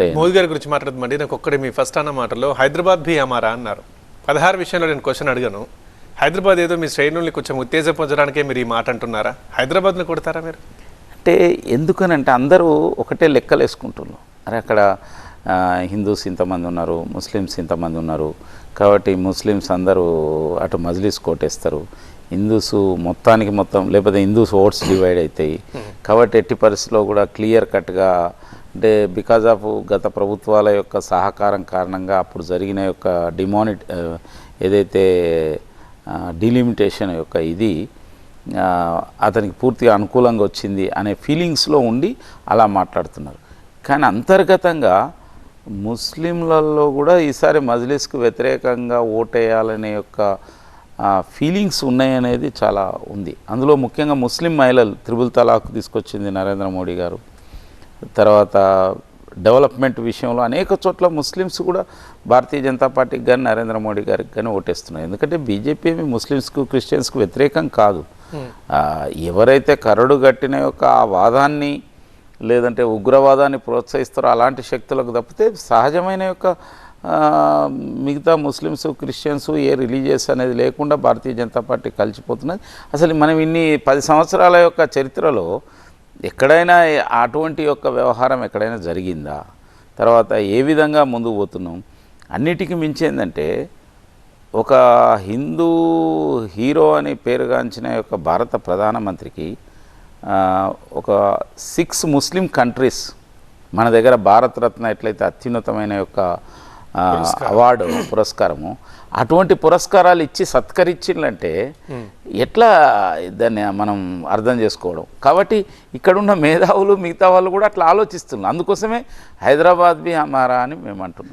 మోదీ గారి గురించి మాట్లాడమండి నాకు ఒక్కడే మీ ఫస్ట్ అన్న మాటలో హైదరాబాద్ భీ అమారా అన్నారు. పదహారు విషయంలో నేను క్వశ్చన్ అడిగాను. హైదరాబాద్ ఏదో మీ శ్రేణుల్ని కొంచెం ఉత్తేజపరచడానికే మీరు ఈ మాట అంటున్నారా? హైదరాబాద్ని కొడతారా మీరు? అంటే ఎందుకనంటే అందరూ ఒకటే లెక్కలు వేసుకుంటున్నారు. అరే అక్కడ హిందూస్ ఇంతమంది ఉన్నారు ముస్లిమ్స్ ఇంతమంది ఉన్నారు. కాబట్టి ముస్లిమ్స్ అందరూ అటు మజ్లిస్ కోటేస్తారు హిందూస్ మొత్తానికి మొత్తం లేకపోతే హిందూస్ ఓట్స్ డివైడ్ అవుతాయి కాబట్టి ఎట్టి పరిస్థితిలో కూడా క్లియర్ కట్గా అంటే బికాజ్ ఆఫ్ గత ప్రభుత్వాల యొక్క సహకారం కారణంగా అప్పుడు జరిగిన యొక్క డిమానిట్ ఏదైతే డిలిమిటేషన్ యొక్క ఇది అతనికి పూర్తిగా అనుకూలంగా వచ్చింది అనే ఫీలింగ్స్లో ఉండి అలా మాట్లాడుతున్నారు. కానీ అంతర్గతంగా ముస్లింలలో కూడా ఈసారి మజ్లిస్కు వ్యతిరేకంగా ఓటేయాలనే యొక్క ఫీలింగ్స్ ఉన్నాయనేది చాలా ఉంది. అందులో ముఖ్యంగా ముస్లిం మహిళలు త్రిబుల్ తలాక్ తీసుకొచ్చింది నరేంద్ర మోడీ గారు. తర్వాత డెవలప్మెంట్ విషయంలో అనేక చోట్ల ముస్లిమ్స్ కూడా భారతీయ జనతా పార్టీకి కానీ నరేంద్ర మోడీ గారికి కానీ ఓటేస్తున్నారు ఎందుకంటే బీజేపీ ఏమి ముస్లిమ్స్కు క్రిస్టియన్స్కు వ్యతిరేకం కాదు. ఎవరైతే కరడు కట్టిన యొక్క ఆ వాదాన్ని లేదంటే ఉగ్రవాదాన్ని ప్రోత్సహిస్తారో అలాంటి శక్తులకు తప్పితే సహజమైన యొక్క మిగతా ముస్లిమ్స్ క్రిస్టియన్స్ ఏ రిలీజియస్ అనేది లేకుండా భారతీయ జనతా పార్టీ కలిసిపోతున్నది. అసలు మనం ఇన్ని పది సంవత్సరాల యొక్క చరిత్రలో ఎక్కడైనా అటువంటి యొక్క వ్యవహారం ఎక్కడైనా జరిగిందా? తర్వాత ఏ విధంగా ముందుకు పోతున్నాం? అన్నిటికీ మించి ఏంటంటే ఒక హిందూ హీరో అని పేరుగాంచిన యొక్క భారత ప్రధానమంత్రికి ఒక సిక్స్ ముస్లిం కంట్రీస్ మన దగ్గర భారతరత్న ఎట్లయితే అత్యున్నతమైన యొక్క అవార్డు పురస్కారము. అటువంటి పురస్కారాలు ఇచ్చి సత్కరించిందంటే ఎట్లా దాన్ని మనం అర్థం చేసుకోవడం? కాబట్టి ఇక్కడున్న మేధావులు మిగతా వాళ్ళు కూడా అట్లా ఆలోచిస్తున్నారు. అందుకోసమే హైదరాబాద్ బి హమారా అని మేము అంటున్నాం